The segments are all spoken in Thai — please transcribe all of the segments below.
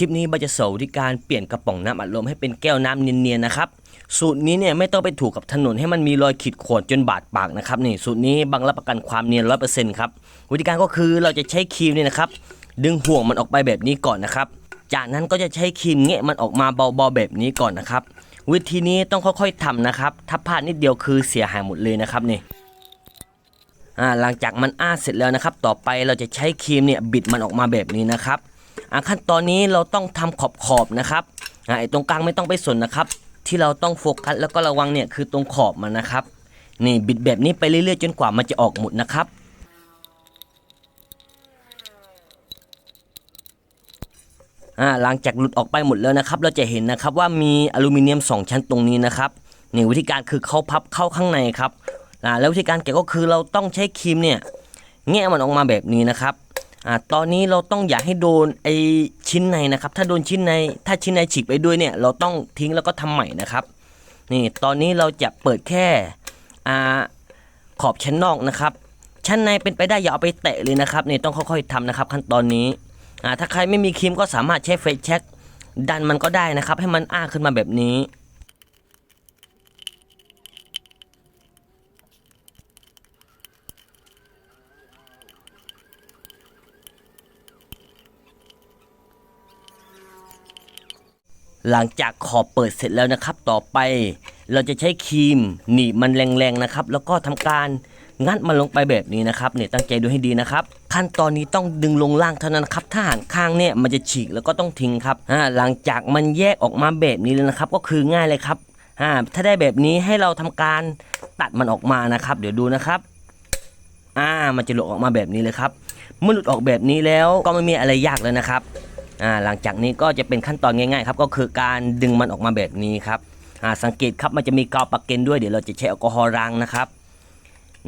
ลิปนี้บาจะสอนวิธีการเปลี่ยนกระป๋องน้ำอัดลมให้เป็นแก้วน้ำเนียนๆนะครับ สูตรนี้เนี่ยไม่ต้องไปถูกกับถนนให้มันมีรอยขีดข่วนจนบาดปากนะครับนี่สูตรนี้บังรับประกันความเนียนร้อยเปอร์เซ็นต์ครับวิธีการก็คือเราจะใช้ครีมเนี่ยนะครับ ดึงห่วงมันออกไปแบบนี้ก่อนนะครับ จากนั้นก็จะใช้ครีมแงะมันออกมาเบาๆแบบนี้ก่อนนะครับ วิธีนี้ต้องค่อยๆทำนะครับ ถ้าพลาดนิดเดียวคือเสียหายหมดเลยนะครับนี่อ่าหลังจากมันอ้าเสร็จแล้วนะครับ ต่อไปเราจะใช้ครีมเนี่ยบิดมันออกมาแบบนี้นะครับ อ่าขั้นตอนนี้เราต้องทำขอบขอบๆนะครับอ่าไอ้ตรงกลางไม่ต้องไปสนนะครับ ที่เราต้องโฟกัสแล้วก็ระวังเนี่ยคือตรงขอบมันนะครับ นี่บิดแบบนี้ไปเรื่อยๆ จนกว่ามันจะออกหมดนะครับอ่าหลังจากหลุดออกไปหมดแล้วนะครับ เราจะเห็นนะครับว่ามีอลูมิเนียม 2 ชั้นตรงนี้นะครับนี่วิธีการคือเขาพับเข้าข้างในครับอ่าแล้ววิธีการแกะก็คือเราต้องใช้ครีมเนี่ยแงะมันออกมาแบบนี้นะครับ อ่าตอนนี้เราต้องอย่าให้โดนไอชิ้นในนะครับ ถ้าโดนชิ้นในถ้าชิ้นในฉีกไปด้วยเนี่ย เราต้องทิ้งแล้วก็ทำใหม่นะครับ นี่ตอนนี้เราจะเปิดแค่อ่าขอบชั้นนอกนะครับ ชั้นในเป็นไปได้อย่าเอาไปแตะเลยนะครับนี่ต้องค่อยๆทำนะครับ ขั้นตอนนี้อ่าถ้าใครไม่มีครีมก็สามารถใช้เฟซเช็คดันมันก็ได้นะครับ ให้มันอ้าขึ้นมาแบบนี้ หลังจากขอบเปิดเสร็จแล้วนะครับ ต่อไป เราจะใช้ครีมหนีบมันแรงๆนะครับ แล้วก็ทำการงัดมันลงไปแบบนี้นะครับเนี่ยตั้งใจดูให้ดีนะครับ ขั้นตอนนี้ต้องดึงลงล่างเท่านั้นครับ ถ้าหันข้างเนี่ยมันจะฉีกแล้วก็ต้องทิ้งครับอ่าหลังจากมันแยกออกมาแบบนี้แล้วนะครับ ก็คือง่ายเลยครับอ่าถ้าได้แบบนี้ให้เราทำการตัดมันออกมานะครับ เดี๋ยวดูนะครับอ่ามันจะหลุดออกมาแบบนี้เลยครับ เมื่อหลุดออกแบบนี้แล้วก็ไม่มีอะไรยากเลยนะครับ อ่าหลังจากนี้ก็จะเป็นขั้นตอนง่ายๆครับก็คือการดึงมันออกมาแบบนี้ครับอ่าสังเกตครับมันจะมีกาวปากเกนด้วยเดี๋ยวเราจะใช้แอลกอฮอล์ล้างนะครับ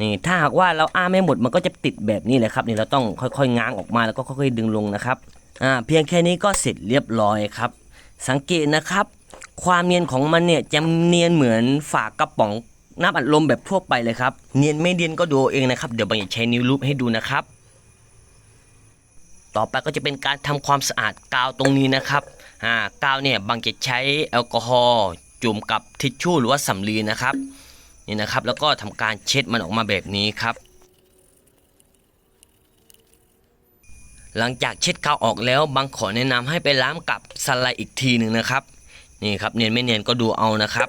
นี่ถ้าหากว่าเราอ้าไม่หมดมันก็จะติดแบบนี้เลยครับนี่เราต้องค่อยๆง้างออกมาแล้วก็ค่อยๆดึงลงนะครับอ่าเพียงแค่นี้ก็เสร็จเรียบร้อยครับ สังเกตนะครับ ความเนียนของมันเนี่ยจะเนียนเหมือนฝากกระป๋องน้ำอัดลมแบบทั่วไปเลยครับ เนียนไม่เนียนก็ดูเอาเองนะครับ เดี๋ยวบางจะใช้นิ้วลูบให้ดูนะครับ ต่อไปก็จะเป็นการทำความสะอาดกาวตรงนี้นะครับอ่ากาวเนี่ยบางจะใช้แอลกอฮอล์จุ่มกับทิชชู่หรือว่าสำลีนะครับนี่นะครับแล้วก็ทำการเช็ดมันออกมาแบบนี้ครับ หลังจากเช็ดกาวออกแล้วบางขอแนะนำให้ไปล้างกับสไลด์อีกทีหนึ่งนะครับนี่ครับเนียนไม่เนียนก็ดูเอานะครับ